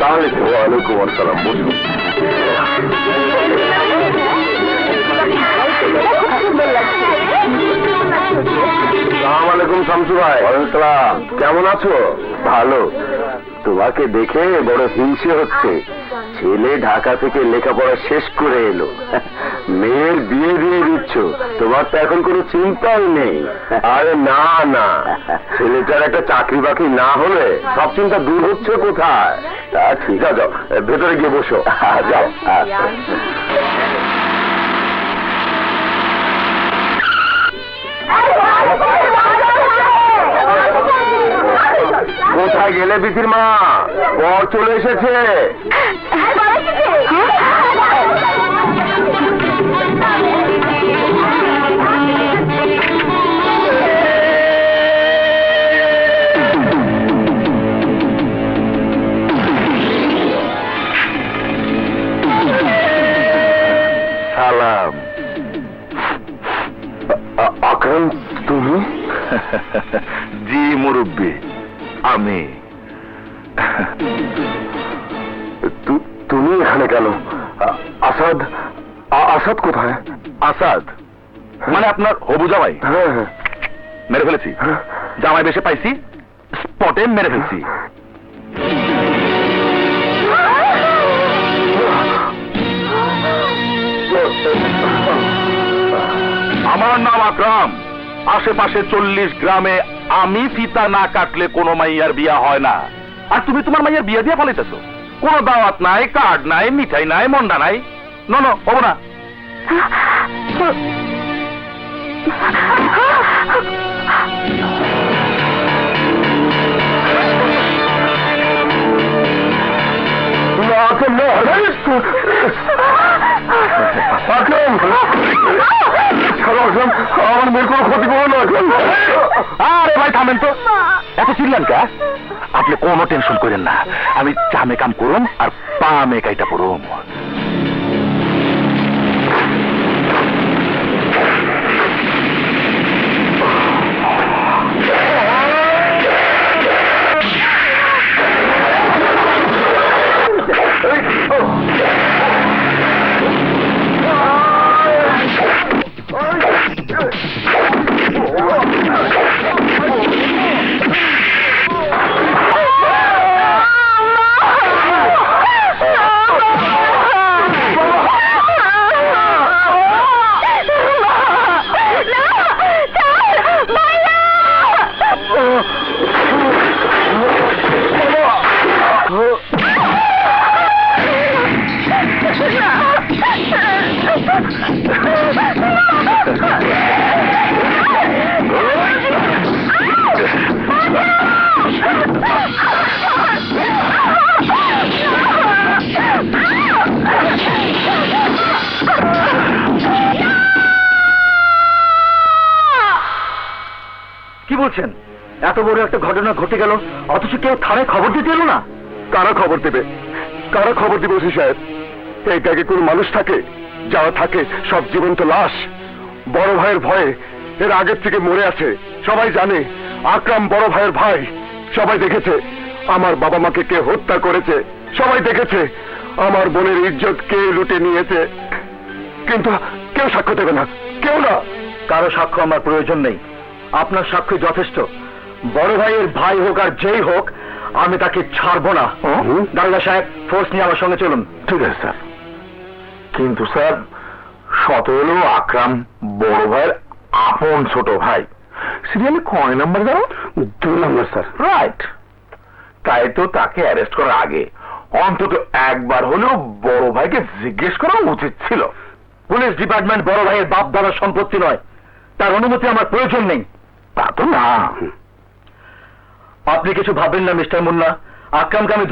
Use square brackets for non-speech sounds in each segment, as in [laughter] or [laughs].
তাহলে ওয়ালাইকুম আসসালাম বসুন শামসু ভাই। ওয়ালাইকুম কেমন আছো? ভালো। তোমাকে দেখে বড় হিংসে হচ্ছে। ছেলে ঢাকা থেকে লেখাপড়া শেষ করে এলো। মেয়ের বিয়ে দিয়ে দিচ্ছ তোমার তো এখন কোনো চিন্তাই নেই। আরে না না। ছেলেটার একটা চাকরি বাকরি না হলে সব চিন্তা দূর হচ্ছে কোথায়? তা ঠিক আছে ভেতরে গিয়ে বসো। যাও। কোথায় গেলে বিথির মা? বর চলে এসেছে। আমি। তুমি এখানে কেন? আসাদ আসাদ কোথায়? আসাদ? মানে আপনার হবু জামাই? হ্যাঁ হ্যাঁ মেরে ফেলেছি? জামাই বেশে পাইছি স্পটে মেরে ফেলছি। আমার নাম আকরাম। আশেপাশে চল্লিশ গ্রামে আমি ফিতা না কাটলে কোনো মাইয়ার বিয়া হয় না। আর তুমি তোমার মাইয়ার বিয়া দিয়ে ফলাইতেছো কোনো দাওয়াত নাই, কার্ড নাই, মিঠাই নাই, মন্ডা নাই। ন ন, হব না। আমার ভাই থামেন তো। এত চিল্লান কা? আপনি কোনো টেনশন করেন না। আমি চামে কাম করুন আর পা মে কাইটা পড়ুম। বলছেন? এত বড় একটা ঘটনা ঘটে গেল অথচ কেউ থানায় খবর দিতে এলো না? কারা খবর দেবে? কারা খবর দিবে ওসি সাহেব? এই ব্যাগে কোনো মানুষ থাকে যারা থাকে সব জীবন্ত লাশ। বড় ভাইয়ের ভয়ে এর আগের থেকে মরে আছে। সবাই জানে আকরাম বড় ভাইয়ের ভাই সবাই দেখেছে। আমার বাবা মাকে কে হত্যা করেছে সবাই দেখেছে। আমার বোনের ইজ্জত কে লুটে নিয়েছে। কিন্তু কেউ সাক্ষ্য দেবে না কেউ না। কারও সাক্ষ্য আমার প্রয়োজন নেই। আপনার সাক্ষ্য যথেষ্ট। বড় ভাইয়ের ভাই হোক আর যেই হোক আমি তাকে ছাড়বো না। দারোগা সাহেব ফোর্স নিয়ে আমার সঙ্গে চলুন। ঠিক আছে স্যার। কিন্তু স্যার শত হলো আকরাম বড় ভাইয়ের আপন ছোট ভাই। সিরিয়ালে কয় নাম্বার দাও দুই নাম্বার স্যার। রাইট তাই তো তাকে অ্যারেস্ট করার আগে অন্তত একবার হলেও বড় ভাইকে জিজ্ঞেস করা উচিত ছিল। পুলিশ ডিপার্টমেন্ট বড় ভাইয়ের বাপ দাদার সম্পত্তি নয়। তার অনুমতি আমার প্রয়োজন নেই। তা তো না আপনি কিছু ভাবেন না মিস্টার মুন্না। আকরামকে আমি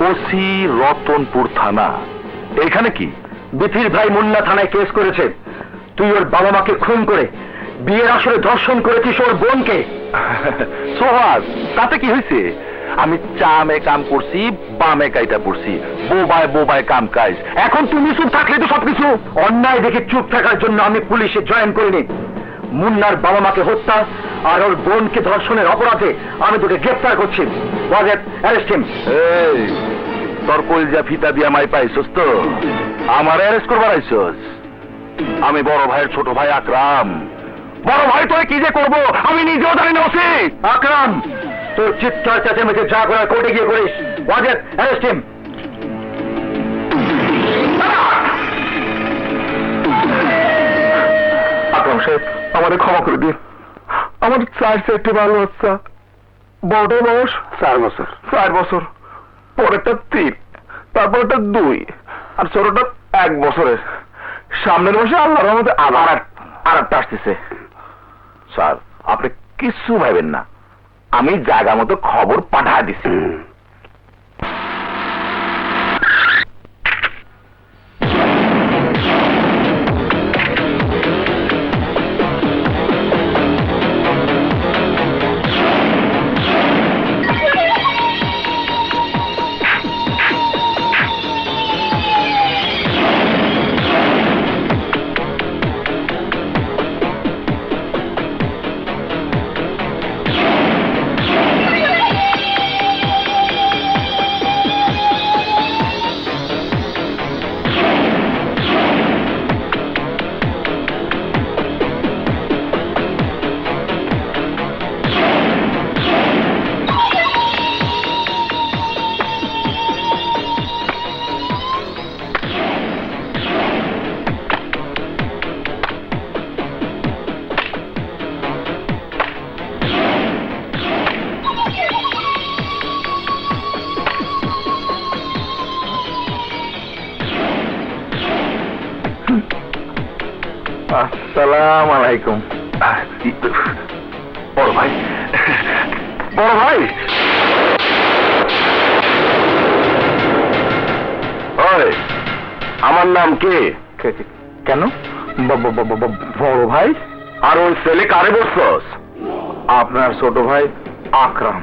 ওসি রতনপুর থানা। এখানে কি? বিথির ভাই মুন্না থানায় কেস করেছে। তুই ওর বাবা মাকে খুন করে বিয়ের আসরে ধর্ষণ করেছিস ওর বোনকে। [laughs] সোহাগ, তাতে কি হয়েছে? আমি চামে কাম করছি, বামে কাইটা পড়ছি। বোবায় বোবায় কাম কাজ। এখন তুমি চুপ থাকলে তো সবকিছু। অন্যায় দেখে চুপ থাকার জন্য আমি পুলিশে জয়েন করিনি। মুন্নার বাবা মাকে হত্যা আর ওর বোনকে ধর্ষণের অপরাধে আমি তোকে গ্রেফতার করছি। তোর কলজা ফিতা দিয়া মাই পাইছস তো? আমার অ্যারেস্ট করবার আইছস? আমি বড় ভাইয়ের ছোট ভাই আকরাম। বড় ভাই তোরে কি যে করব? আমি নিজেও জানি না ওসি। আকরাম তোর চিৎকার চেঁচামেচি যা করার কোর্টে গিয়ে করিস। Wazed arrest him. আকরাম সাহেব আমাদের ক্ষমা করে দিন। আমার চার চারটে ভালো বাচ্চা। বড়টার বয়স? চার বছর। চার বছর। পরেরটা তিন তারপরটা দুই আর ছোটটা এক বছরের। সামনের মাসে আল্লাহ রহমতে আবার আর একটা আসতেছে। স্যার আপনি কিছু ভাবেন না। আমি জায়গা মতো খবর পাঠা দিছি। আসসালাম আলাইকুম। বড় ভাই। বড় ভাই! আমার নাম কে? কেন? বড় ভাই? আর ওই ছেলে কারে বসছস আপনার ছোট ভাই আকরাম।